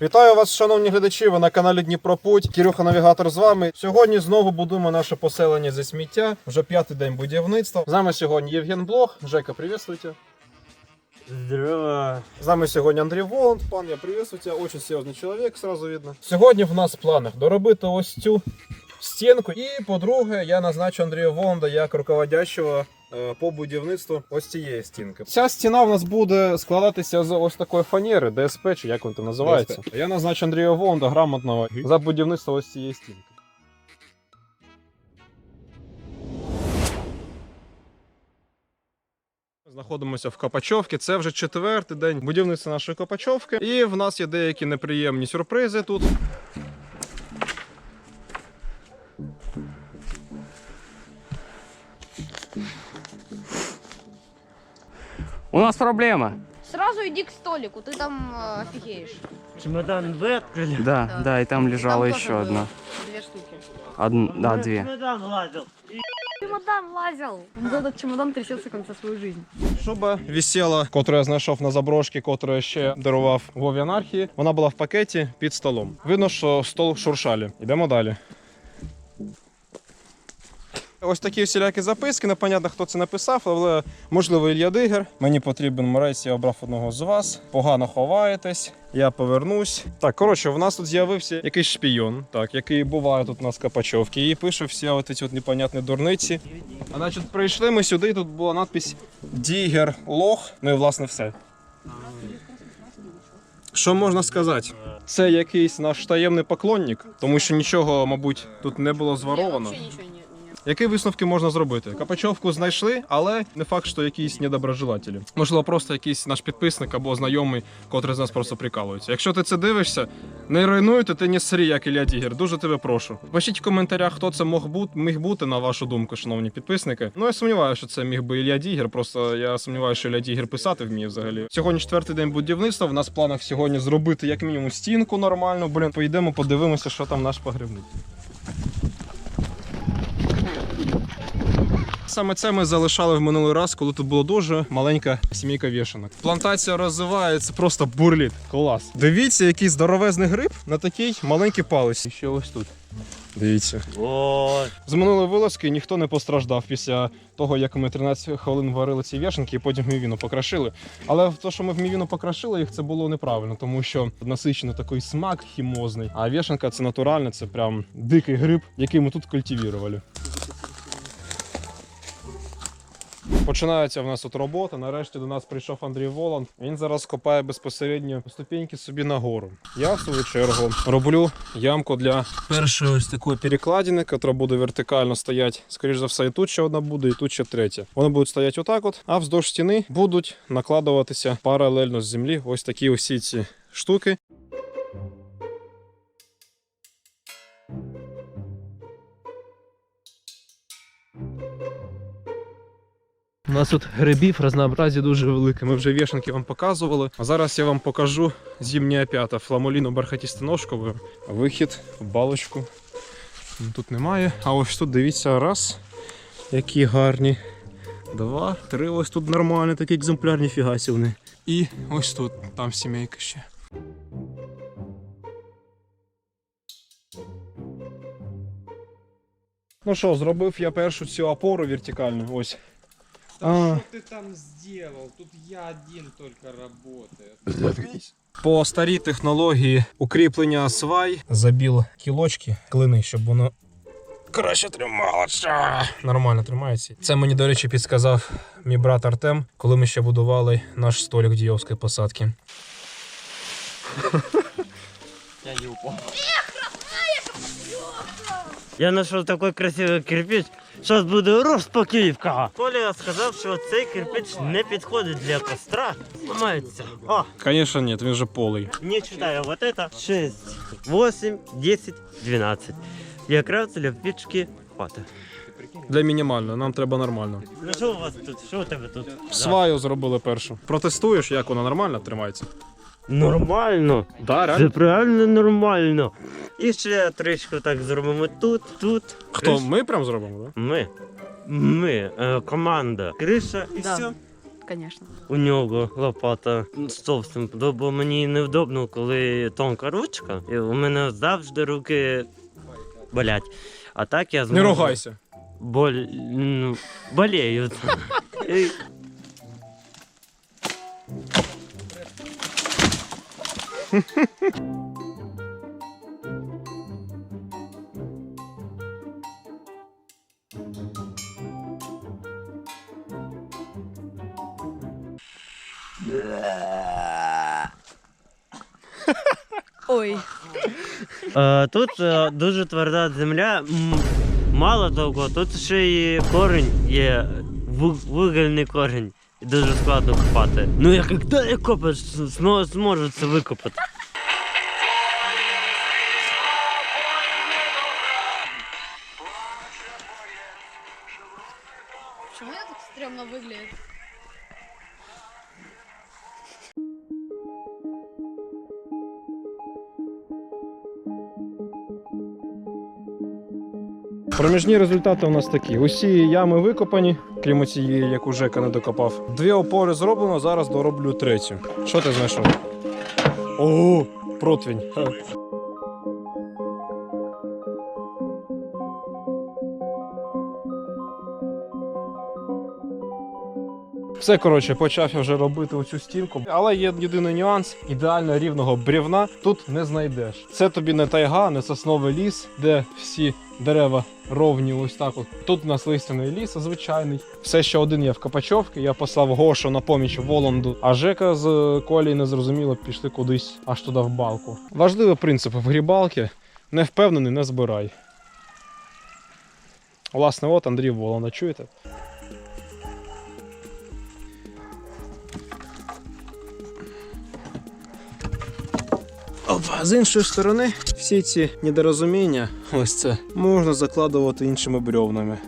Вітаю вас, шановні глядачі. Ви на каналі Дніпропуть. Кірюха Навігатор з вами. Сьогодні знову будуємо наше поселення зі сміття. Вже п'ятий день будівництва. З нами сьогодні Євген Блох. Жека, привітствуйте. Здорово. З нами сьогодні Андрій Воланд. Пан, я приветствую тебя. Очень серйозний чоловік, сразу видно. Сьогодні в нас в планах доробити ось цю стінку. І, по-друге, я назначу Андрія Воланда як руководящого по будівництву ось цієї стінки. Ця стіна в нас буде складатися з ось такої фанери, ДСП, чи як він там називається. Я назначу Андрія Воланда грамотного за будівництво ось цієї стінки. Знаходимося в Копачовці. Це вже четвертий день будівництва нашої Копачовки. І в нас є деякі неприємні сюрпризи тут. У нас проблема. Сразу иди к столику, ты там э, офигеешь. Чемодан вы открыли? Да, Да. да, и там лежала Там тоже еще было одна. Две штуки. Одна, да, Ну, две. Чемодан лазил. Чемодан лазил. Этот чемодан трясется конца свою жизнь. Шуба висіла, котру я знайшов на заброшці, котру я ще дарував Вові анархії. Вона була в пакеті під столом. Видно, що стол шуршалі. Йдемо далі. Ось такі всілякі записки. Непонятно, хто це написав, але можливо Ілья Дигер. Мені потрібен морець, я обрав одного з вас. Погано ховаєтесь. Я повернусь. Так, коротше, в нас тут з'явився якийсь шпійон, так, який буває тут у нас в Капачовці, і пише всі от ці от непонятні дурниці. А значить, прийшли ми сюди, і тут була надпись Дігер Лох. Ну і власне все. Що можна сказати? Це якийсь наш таємний поклонник, тому що нічого, мабуть, тут не було зворовано. Які висновки можна зробити? Капачовку знайшли, але не факт, що якісь недоброжелателі. Можливо, просто якийсь наш підписник або знайомий, котрий з нас просто прикалується. Якщо ти це дивишся, не руйнуйте, ти не срі, як Ілля Дігер. Дуже тебе прошу. Пишіть в коментарях, хто це мог бути, міг бути, на вашу думку, шановні підписники. Ну я сумніваюся, що це міг би Ілля Дігер. Просто я сумніваюся, що Ілля Дігер писати вміє взагалі. Сьогодні четвертий день будівництва. В нас в планах сьогодні зробити як мінімум стінку нормальну. Блін, поїдемо, подивимося, що там наш погребник. Саме це ми залишали в минулий раз, коли тут була дуже маленька сімейка вішанок. Плантація розвивається, просто бурліт. Клас. Дивіться, який здоровезний гриб на такій маленькій палиці. Ще ось тут. Дивіться. Вот. З минулої вилазки ніхто не постраждав після того, як ми 13 хвилин варили ці вішанки і потім мівіну покрашили. Але те, що ми в мівіну покрашили їх, це було неправильно, тому що насичений такий смак хімозний. А вішанка це натуральне, це прям дикий гриб, який ми тут культивували. Починається в нас тут робота. Нарешті до нас прийшов Андрій Воланд. Він зараз копає безпосередньо ступеньки собі нагору. Я в свою чергу роблю ямку для першої ось такої перекладини, яка буде вертикально стояти. Скоріше за все, і тут ще одна буде, і тут ще третя. Вони будуть стояти отак, от, а вздовж стіни будуть накладуватися паралельно з землі ось такі усі ці штуки. У нас тут грибів разнообразі дуже велике. Ми вже вішанки вам показували. А зараз я вам покажу зімня п'ята фламоліну бархатістоножковою. Вихід балочку. Ну, Тут немає. А ось тут дивіться, раз. Які гарні. Два, три. Ось тут нормальні такі екземплярні фігасі вони. І ось тут, там сімейка ще. Ну що, зробив я першу цю опору вертикальну. Ось. Да А. что ты там сделал? Тут я один только работаю. По старій технології укріплення свай забіл кілочки, клини, щоб воно краще трималося. Нормально тримається. Це мені, до речі, підсказав мій брат Артем, коли ми ще будували наш столик дієвської посадки. Я не упал. Я знайшов такий красивий кирпич. Зараз буде розпаківка. Коля сказав, що цей кирпич не підходить для костра. Ламається. О, Звісно, ні, він вже полий. не читаю. Вот это 6, 8, 10, 12. Якраз для пічки хватить. Для мінімального, нам треба нормально. Ну що у вас тут? Що у тебе тут? Сваю зробили першу. Протестуєш, як вона нормально тримається? Нормально. Да, Це правильно нормально. І ще тричку так зробимо тут, тут. Хто? Криш- Ми прям зробимо, так? Ми. Ми. Е, команда. Криша і Да. все. конечно. У нього лопата зовсім, бо мені невдобно, коли тонка ручка, і у мене завжди руки болять. А так я Не зможу... ругайся. Боль... ну. І- Ой. Е, Тут е, дуже тверда земля. Мало того, тут ще й корінь є, ву- вугільний корінь. І дуже складно копати. Ну я коли я копаєш, змо- зможу це викопати. Почему это так стрёмно выглядит? Проміжні результати у нас такі: усі ями викопані, крім цієї, яку Жека не докопав. Дві опори зроблено, зараз дороблю третю. Що ти знайшов? О, противень. Ха. Все, коротше, почав я вже робити оцю стінку. Але є єдиний нюанс: ідеально рівного брівна тут не знайдеш. Це тобі не тайга, не сосновий ліс, де всі дерева ровні, ось так. От. Тут у нас листяний ліс звичайний. Все ще один є в Копачовці. Я послав Гошу на поміч Воланду, а Жека з Колі незрозуміло пішли кудись аж туди в балку. Важливий принцип в грібалки: не впевнений, не збирай. Власне, от Андрій Воланда, чуєте? З іншої сторони, всі ці недорозуміння, ось це, можна закладувати іншими брьовнами.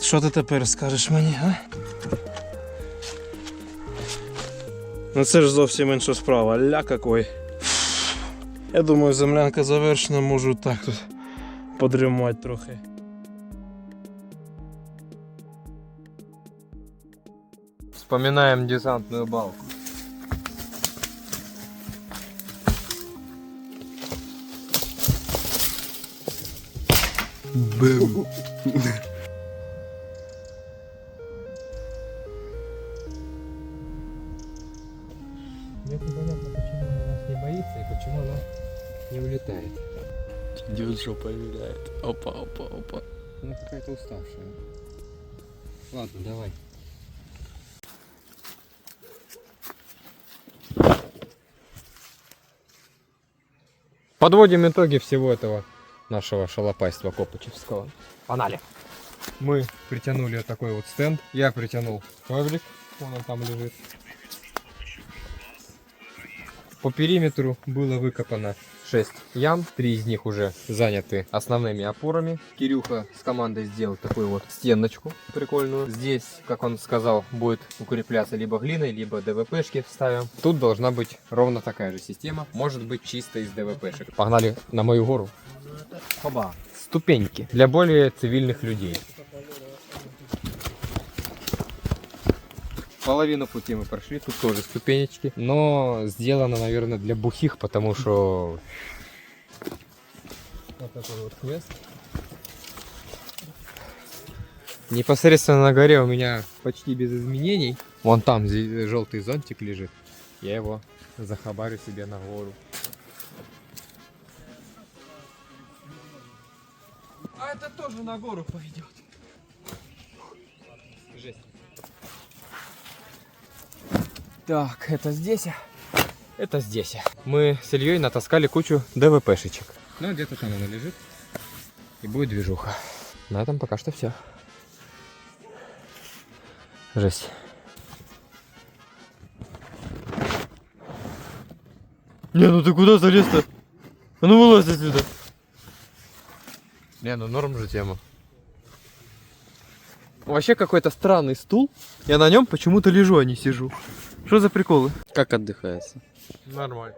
Що ти тепер скажеш мені, а? Ну це ж зовсім інша справа, ля какой. Я думаю, землянка завершена, можу так тут подрімати трохи. Вспоминаем десантную балку. Мне непонятно, почему она нас не боится и почему она не улетает. Идет жопа виляет. Опа, опа, опа. Она какая-то уставшая. Ладно, давай. Подводим итоги всего этого нашего шалопайства Копачевского. Погнали. Мы притянули вот такой вот стенд. Я притянул коврик. Вон он там лежит. По периметру было выкопано 6 ям, три из них уже заняты основными опорами. Кирюха с командой сделал такую вот стеночку прикольную. Здесь, как он сказал, будет укрепляться либо глиной, либо ДВПшки вставим. Тут должна быть ровно такая же система, может быть чисто из ДВПшек. Погнали на мою гору. Хоба. Ступеньки для более цивильных людей. Половину пути мы прошли, тут тоже ступенечки, но сделано, наверное, для бухих, потому что вот такой вот квест. Непосредственно на горе у меня почти без изменений. Вон там желтый зонтик лежит. Я его захабарю себе на гору. А это тоже на гору пойдет. Так, это здесь. Это здесь. Мы с Ильей натаскали кучу ДВПшечек. Ну, где-то там она лежит. И будет движуха. На этом пока что все. Жесть. Не, ну ты куда залез-то? А ну вылазь отсюда. Не, ну норм же тема. Вообще какой-то странный стул. Я на нем почему-то лежу, а не сижу. Что за приколы? Как отдыхается? Нормально.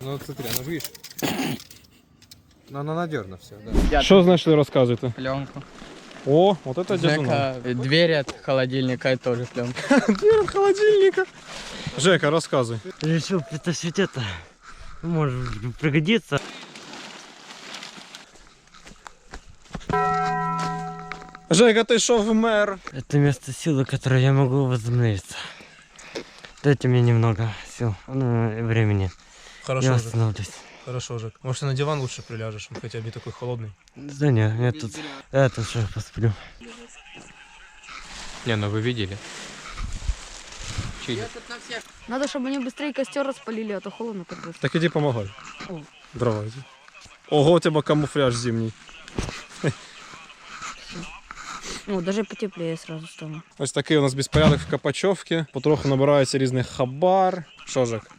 Ну вот смотри, она же видишь. Но она надежно все, да. Що знайшли, розказуйте? Пленку. О, от це дядуна. Жека, э, дверь от холодильника и тоже пленка. Дверь холодильника. Жека, розказуй. Решил притащить это. Может пригодится. Жека, ти що вмер? Это место силы, которое я могу возобновиться. Дайте мне немного сил, ну, времени. я Хорошо, Жек. восстановлюсь. Хорошо, Жек. Может, ты на диван лучше приляжешь, он хотя бы такой холодный. Да не, я тут, я тут же посплю. Не, ну вы видели. Чили. Надо, чтобы они быстрее костер распалили, а то холодно как бы. Так иди помогай. О. Дрова иди. Ого, у тебя камуфляж зимний. О, даже потеплее сразу стало. Ось такий у нас безпорядок в Капачовці. Потроху набирається різних хабар. Що, Жек?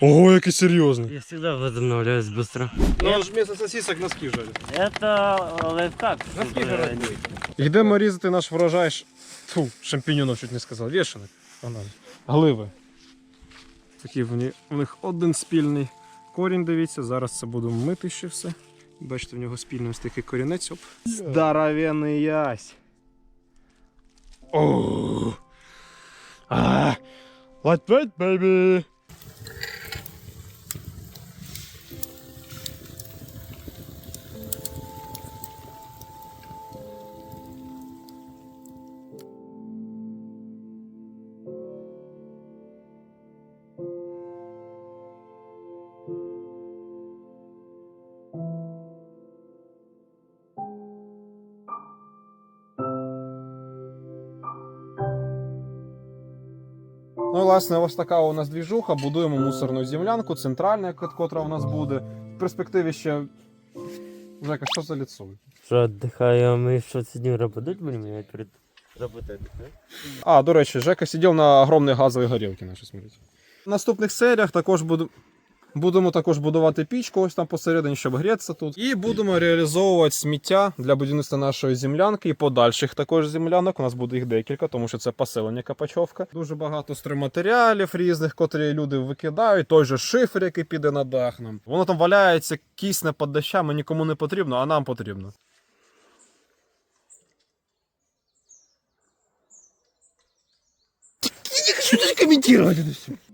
Ого, який серйозний. Я всегда возобновляюсь быстро. Ну, аж вместо сосисок носки жарять. Это э, лайфхак. Носки чтобы жарать не- Йдемо різати наш врожай. ш- Фу, шампіньонів чуть не сказав. Вішаник. Погнали. Гливи. Такі в, ні- в них один спільний корінь, дивіться. Зараз це будемо мити ще все. Бачите, в нього спільний ось такий корінець. Оп. Здоровенний ясь. О! А! Lightweight, baby! Ну власне, ось така у нас двіжуха. Будуємо мусорну землянку, центральна, кот- котра у нас буде. В перспективі ще. Жека, що за ліцо? Що, отдыхаем ми що сьогодні работать будемо? Я перед работой отдыхаю. А, до речі, Жека сидів на огромній газовій горілці, нашій смотрите. В наступних серіях також буду. Будемо також будувати пічку ось там посередині, щоб грітися тут. І будемо реалізовувати сміття для будівництва нашої землянки і подальших також землянок. У нас буде їх декілька, тому що це поселення Капачовка. Дуже багато стройматеріалів різних, котрі люди викидають. Той же шифер, який піде на дах нам. Воно там валяється, кисне під дощами, нікому не потрібно, а нам потрібно. Что ты комментировать это все?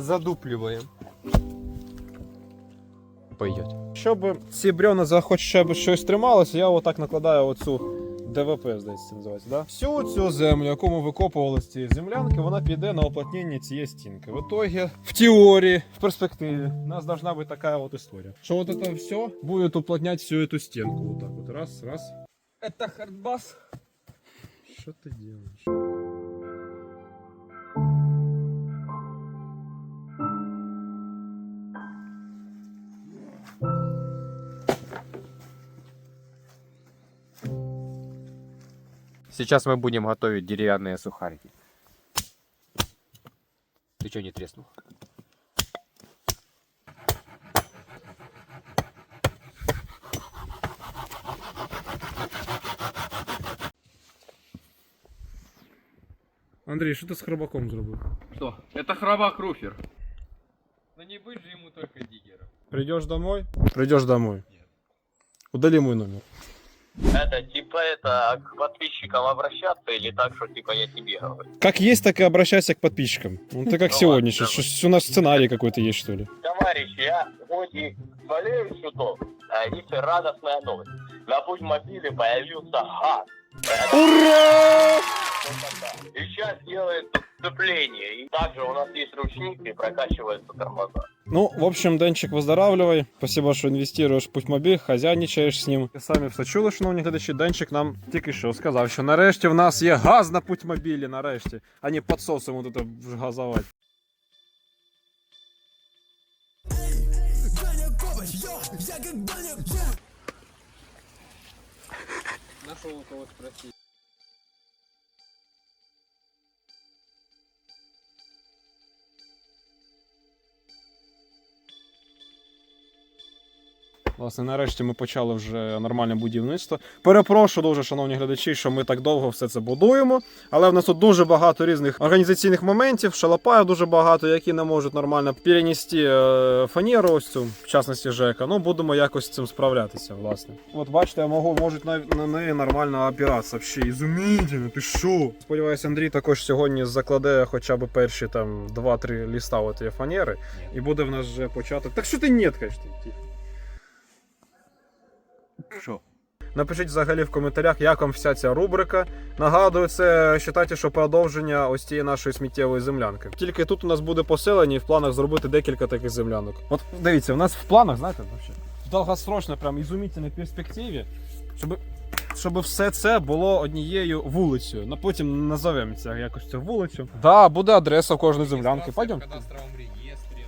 Задупливаем. Пойдет. Щоб ці брьона за хоч ще б щось трималося, я отак накладаю оцю ДВП, здається, це називається. Да? Всю цю землю, яку ми викопували з цієї землянки, вона піде на оплотнення цієї стінки. В итоге, в теорії, в перспективі, у нас должна бути така от історія. Що от це все буде уплотнять всю эту стінку. Вот так вот. Раз, раз. Это хардбас. Що ти робиш? Сейчас мы будем готовить деревянные сухарики. Ты что не треснул? Андрій, що ти з хробаком зробив? Что? Это храбак Руфер. Ну не быть же ему только диггером. Придешь домой? Придешь домой. Удали мой номер. Это типа это к подписчикам обращаться или так, что типа я тебе говорю? Как есть, так и обращайся к подписчикам. Ну, ты как Ну сегодня. ладно, Что, что у нас сценарий какой-то есть, что ли? Товарищи, я хоть и болею чуток, а есть радостная новость. На путь мобиле появился газ. Ура! И сейчас делается сцепление. И также у нас есть ручник и прокачиваются тормоза. Ну, в общем, Денчик, выздоравливай. Спасибо, що інвестуєш в путьмобіль, хазяйничаєш з ним. Ви самі все чули, шановні глядачі. Денчик нам тільки що сказав, що нарешті в нас є газ на путьмобілі, нарешті, а не підсосом тут газувати. Нашел у кого спросить. Власне, нарешті ми почали вже нормальне будівництво. Перепрошую дуже, шановні глядачі, що ми так довго все це будуємо. Але в нас тут дуже багато різних організаційних моментів, шалопаїв дуже багато, які не можуть нормально перенести е, фанеру ось цю, в частності Жека. Ну, будемо якось з цим справлятися, власне. От бачите, я можу, можуть на, на неї нормально опиратися. Взагалі, ізумітельно, ти що? Сподіваюся, Андрій також сьогодні закладе хоча б перші там 2-3 ліста от фанери. І буде в нас вже початок. Так що ти нет, конечно. тихо. Що? Напишіть взагалі в коментарях, як вам вся ця рубрика. Нагадую, це вважайте, що продовження ось цієї нашої сміттєвої землянки. Тільки тут у нас буде поселення і в планах зробити декілька таких землянок. От дивіться, у нас в планах, знаєте, вообще, в довгосрочно, прям ізумітельній перспективі, щоб, щоб все це було однією вулицею. Ну потім назовемо це якось цю вулицю. Да, буде адреса в кожної землянки. Пойдемо.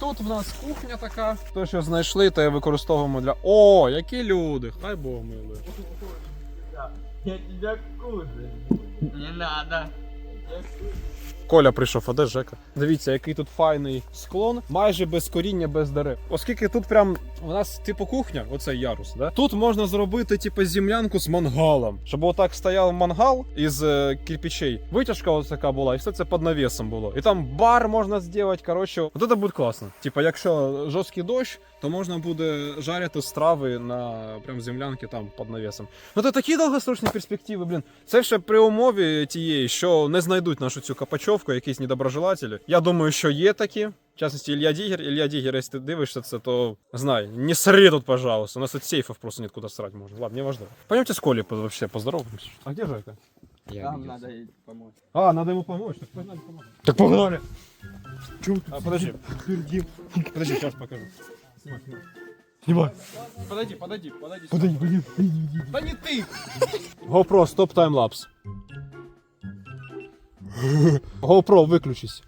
Тут в нас кухня така. Те, що знайшли, те використовуємо для. О, які люди! Хай Бог милує. Я тебе кушаю. Не надо. Коля прийшов, а де Жека? Дивіться, який тут файний склон, майже без коріння, без дерев. Оскільки тут прям у нас типу кухня, оцей ярус, да? Тут можна зробити типу землянку з мангалом. Щоб отак стояв мангал із е, кирпичей. Витяжка ось така була, і все це під навісом було. І там бар можна зробити. Коротше, от це буде класно. Типа, якщо жорсткий дощ, то можна буде жарити страви на прям землянки там під навісом. Ну це такі довгосрочні перспективи, блін. Це ще при умові тієї, що не знайдуть нашу цю капачовку, якісь недоброжелателі. Я думаю, що є такі. В частності Ілля Дігер. Ілля Дігер, якщо ти дивишся це, то знай, не сри тут, пожалуйста. У нас тут сейфов просто нет куда срать можно. Ладно, не важно. Пойдемте с Колей по- вообще поздороваемся. А где Жека? Там надо ей помочь. А, надо ему помочь. Так погнали, помочь. Так погнали. А, подожди. Подожди, сейчас покажу. Снимай, снимай. Снимай. Подойди, подойди, подойди. Подойди, подойди, подойди. Да не ты! GoPro, стоп таймлапс. GoPro, выключись.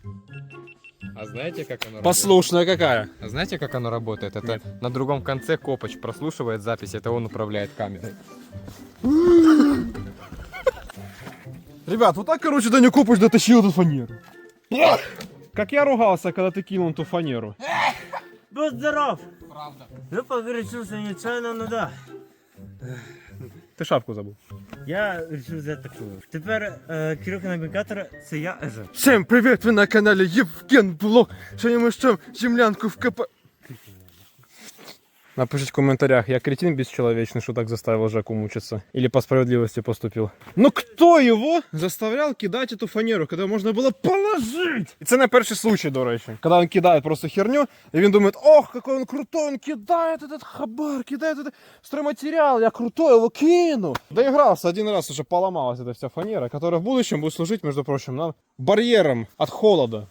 А знаете, как оно Послушная какая. работает? А знаете, как оно работает? Это на другом конце копач прослушивает запись, это он управляет камерой. Ребят, вот так, короче, Даня Копыч дотащил эту фанеру. Как я ругался, когда ты кинул ту фанеру. Будь здоров! Правда. Ну, погорячился нечаянно, ну да. Ти шапку забув. Я вирішив взяти таку. Тепер е, Кирюха навігатор це я Ежа. Всем привет, вы на канале Евген Блог. Сьогодні ми ждем землянку в КП... Напишите в комментариях, я кретин бесчеловечный, что так заставил Жаку мучиться. Или по справедливости поступил. Но кто его заставлял кидать эту фанеру, когда можно было положить? І це не перший случай, до речі. Когда он кидает просто херню, и він думает, ох, какой он крутой, он кидает этот хабар, кидает этот стройматериал, я крутой, его кину. Доигрался один раз, уже поломалась эта вся фанера, которая в будущем будет служить, между прочим, нам бар'єром від холода.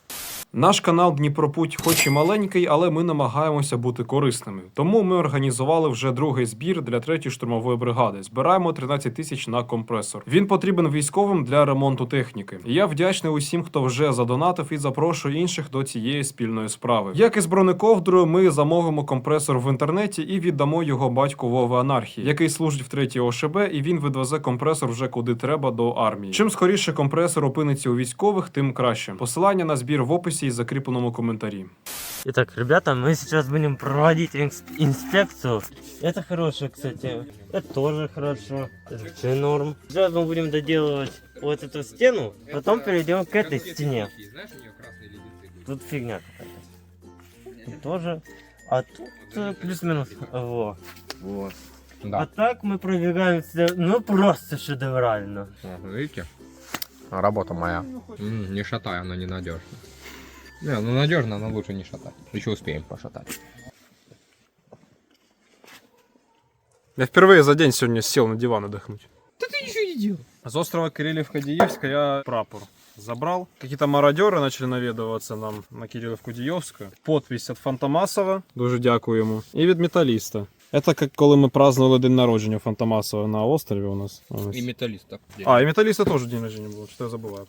Наш канал Дніпропуть, хоч і маленький, але ми намагаємося бути корисними. Тому ми організували вже другий збір для третьої штурмової бригади. Збираємо 13 тисяч на компресор. Він потрібен військовим для ремонту техніки. Я вдячний усім, хто вже задонатив і запрошую інших до цієї спільної справи. Як і з бронековдрою, ми замовимо компресор в інтернеті і віддамо його батьку Вови Анархії, який служить в третій ОШБ, і він відвезе компресор вже куди треба до армії. Чим скоріше компресор опиниться у військових, тим краще. Посилання на збір в описі і закріпленому коментарі. Итак, ребята, мы сейчас будем проводить инс- инспекцию. Это хорошо, кстати. Это тоже хорошо. Это вообще норм. Сейчас мы будем доделывать вот эту стену, потом перейдем к этой стене. Знаешь, у нее красные леденцы Тут фигня какая-то. Тут тоже. А тут э, плюс-минус. Во. Вот. А Да. так мы продвигаемся, ну просто шедеврально. видите? Работа моя. М, не шатай, она ненадежна. Не, ну надежно, но лучше не шатать. Еще успеем пошатать. Я впервые за день сегодня сел на диван отдохнуть. Да ты ничего не делал. С острова Кирилловка-Диевска я прапор забрал. Какие-то мародеры начали наведываться нам на Кирилловку-Диевську. Подпись від Фантомасова. Дуже дякую йому. І від металіста. Це як коли ми праздновали день народження Фантомасова на острові у нас. Ось. металлистов. А, і металіста теж день народження було, що я забуваю.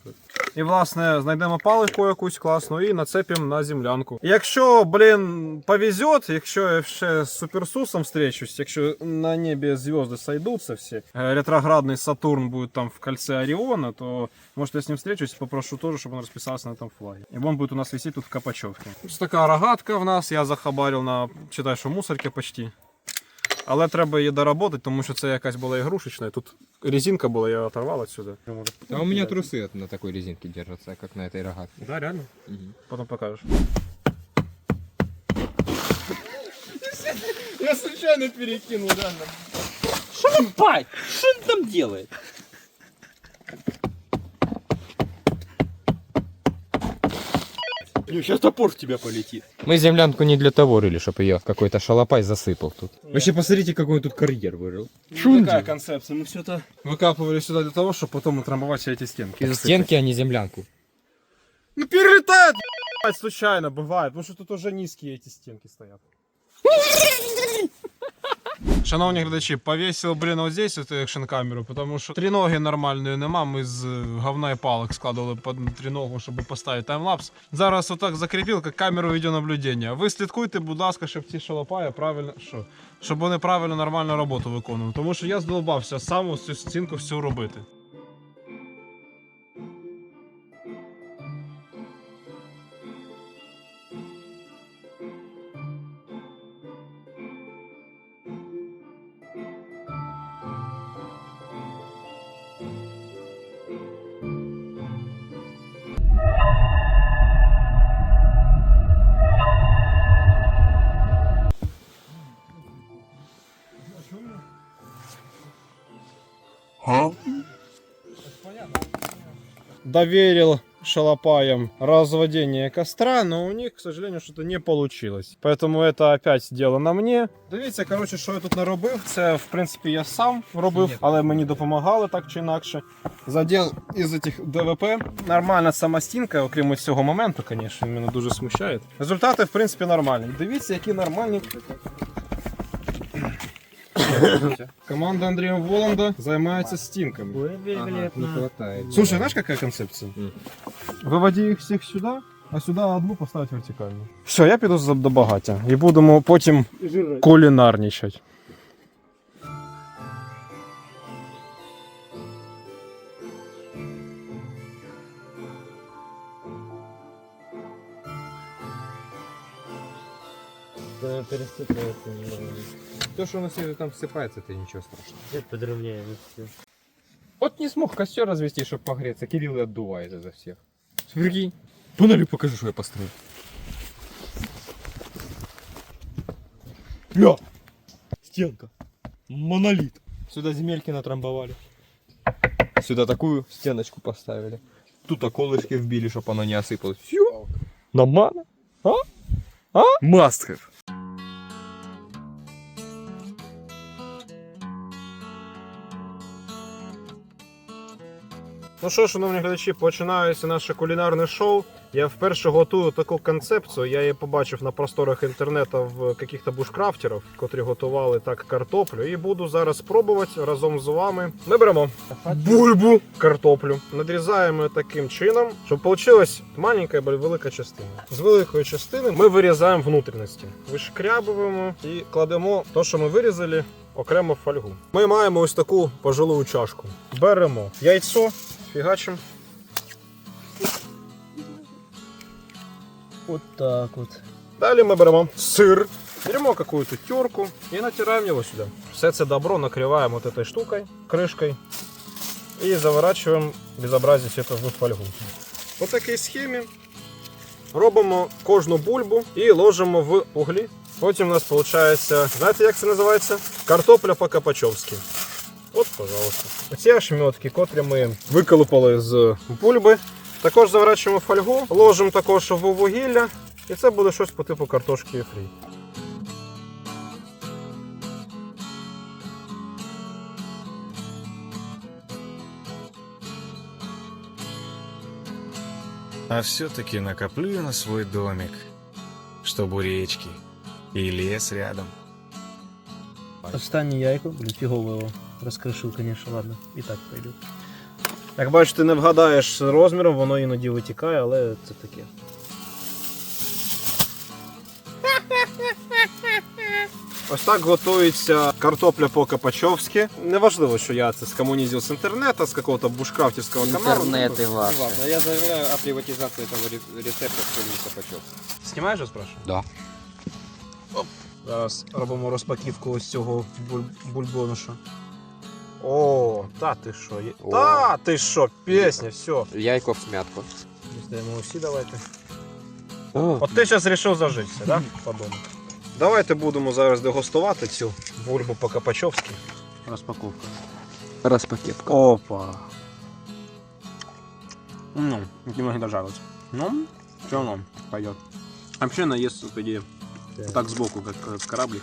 І власне знайдемо паличку якусь класну і нацепимо на землянку. Якщо, блін, повезет, якщо я ще з суперсусом встречусь, якщо на небі звезди сойдутся всі, е, ретроградний Сатурн буде там в кольце Оріона, то может я с ним встречусь, попрошу тоже, чтобы он расписался на этом флаге. И он будет у нас висеть тут в Копачевке. Ось така рогатка в нас, я захабарил на, читай, що мусорке почти. Але треба її доработати, тому що це якась була ігрушечна. і Тут резинка була, я оторвав отсюда. А у меня трусы на такой резинке держатся, как на этой рогатке. Да, реально? Потом покажешь. Я случайно перекинул, реально. Бать, что он там делает? Сейчас топор в тебя полетит. Мы землянку не для того рыли, чтобы ее какой-то шалопай засыпал тут. Вообще посмотрите, какой он тут карьер вырыл. Ну, такая концепция. Мы все это выкапывали сюда для того, чтобы потом утрамбовать все эти стенки. Засыпать. Стенки, а не землянку. Ну перелетает, случайно бывает, потому что тут уже низкие эти стенки стоят. Шановні глядачі, повісив, блін, ось здесь от екшн камеру, тому що тріноги нормальної нема. Ми з е, говна і палок складували під тріногу, щоб поставити таймлапс. Зараз отак закріпив, як камеру відеонаблюдення. Ви слідкуйте, будь ласка, щоб ці шалопаї правильно, що, щоб вони правильно нормально роботу виконували. Тому що я здолбався сам ось цю стінку всю робити. Доверил шалопаям разводение костра, но у них, к сожалению, что-то не получилось. Поэтому это опять дело на мне. Дивіться, коротше, що я тут наробив. Це, в принципі, я сам робив, але мені допомагали так чи інакше. Заділ із цих ДВП. Нормальна сама стінка, окрім цього моменту, звісно, мене дуже смущає. Результати, в принципі, нормальні. Дивіться, які нормальні. Команда Андрія Воланда займається стінками. не хватает. Слушай, знаешь, какая концепция? М. Виводи їх всіх сюди, а сюди одну поставити вертикально. Все, я піду за- до багаття і будемо потім кулінарничати. Пересыпается немного. То, что у нас там всыпается, это ничего страшного. Чуть подровняем и все. Вот не смог костер развести, чтобы погреться. Кирилл и отдувает изо всех. Прикинь. Панели покажи, что я построил. Бля, стенка. Монолит. Сюда земельки натрамбовали. Сюда такую стеночку поставили. Тут околышки вбили, чтобы оно не осыпалось. Все. Нормально. А? А? Must Ну що, шановні глядачі, починається наше кулінарне шоу. Я вперше готую таку концепцію. Я її побачив на просторах інтернету в каких-то бушкрафтерів, котрі готували так картоплю. І буду зараз спробувати разом з вами. Ми беремо бульбу картоплю, надрізаємо таким чином, щоб вийшла маленька або велика частина. З великої частини ми вирізаємо внутрішності, вишкрябуємо і кладемо те, що ми вирізали, окремо в фольгу. Ми маємо ось таку пожилу чашку. Беремо яйцо Фигачим. Вот так вот. Далее мы берем сыр, берем какую-то терку и натираем его сюда. Все это добро накрываем вот этой штукой, крышкой и заворачиваем безобразие все это в фольгу. По такій схемі робимо кожну бульбу і ложимо в углі. Потім у нас виходить, знаєте, як це називається? Картопля по-капачовськи. От, пожалуйста. Ці ошметки, котрі ми виколупали з бульби, також заворачуємо фольгу, ложимо також в вугілля, і це буде щось по типу картошки фрі. А все-таки накоплю я на свой домик, чтоб у речки и лес рядом. Останнє яйко, блін, фігово його розкришив, конечно, ладно. І так пойду. Як бачите, не вгадаєш з розміром, воно іноді витікає, але це таке. Ось так готується картопля по-капачовськи. Неважливо, що я це скомунізив з інтернету, з якогось бушкрафтівського каналу. Інтернети ваші. Ладно, я заявляю о приватизации этого ре- рецепта в фирме Копачев. Знімаєш, я спрашиваю? Да. Зараз робимо розпаківку ось цього буль- бульбоnuша. О, та ти що? є- О. Та ти що, пісня, все. Яйко в смятку. Дістаємо усі, давайте. О, От ти зараз вирішив зажитися, да? Подумай. Давайте будемо зараз дегустувати цю бульбу по-капачовськи. Розпаковка. распакетка. Опа. Ну, немного дожарилось. Ну, все равно пойдет. Вообще наезд, по идее, так сбоку, как э, кораблик.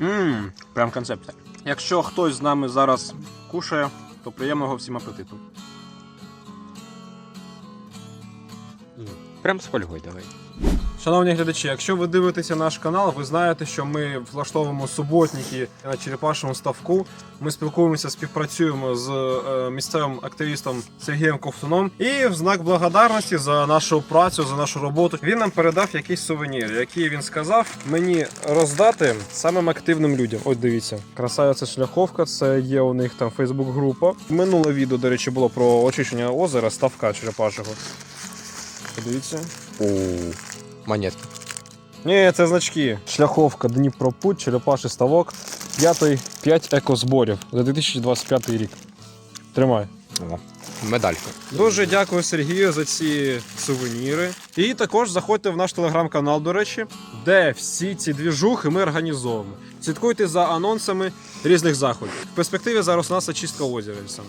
Ммм, прям концепція. Якщо хтось з нами зараз кушає, то приємного всім апетиту. Прям з фольгою давай. Шановні глядачі, якщо ви дивитеся наш канал, ви знаєте, що ми влаштовуємо суботники на Черепашому ставку. Ми спілкуємося, співпрацюємо з е, місцевим активістом Сергієм Ковтуном. І в знак благодарності за нашу працю, за нашу роботу, він нам передав якийсь сувенір, який він сказав мені роздати самим активним людям. Ось дивіться, красавиця шляховка, це є у них там Фейсбук-група. Минуле відео, до речі, було про очищення озера ставка Черепашого. Подивіться. Монетки. Ні, це значки. Шляховка Дніпропуть, Черепаший ставок. П'ятий 5 екозборів за 2025 рік. Тримай. О, медалька. Дуже дякую Сергію за ці сувеніри. І також заходьте в наш телеграм-канал, до речі, де всі ці двіжухи ми організовуємо. Слідкуйте за анонсами різних заходів. В перспективі зараз у нас очистка озера. саме.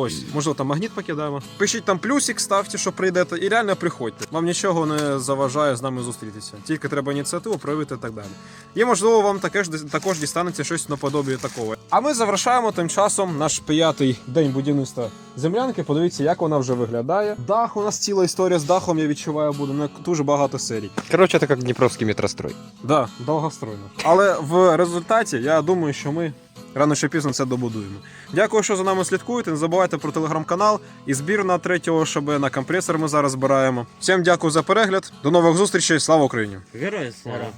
Ось, можливо, там магніт покидаємо. Пишіть там плюсик, ставте, що прийдете, і реально приходьте. Вам нічого не заважає з нами зустрітися. Тільки треба ініціативу проявити і так далі. І можливо, вам таке ж також дістанеться щось наподобі такого. А ми завершаємо тим часом наш п'ятий день будівництва землянки. Подивіться, як вона вже виглядає. Дах у нас ціла історія з дахом. Я відчуваю, буде на дуже багато серій. Короче, это как Днепровский метрострой. Да, довгостройно. Але в результаті я думаю, що ми рано чи пізно це добудуємо. Дякую, що за нами слідкуєте. Не забувайте про телеграм-канал і збір на третього ШБ на компресор. Ми зараз збираємо. Всім дякую за перегляд. До нових зустрічей. Слава Україні! Героям слава.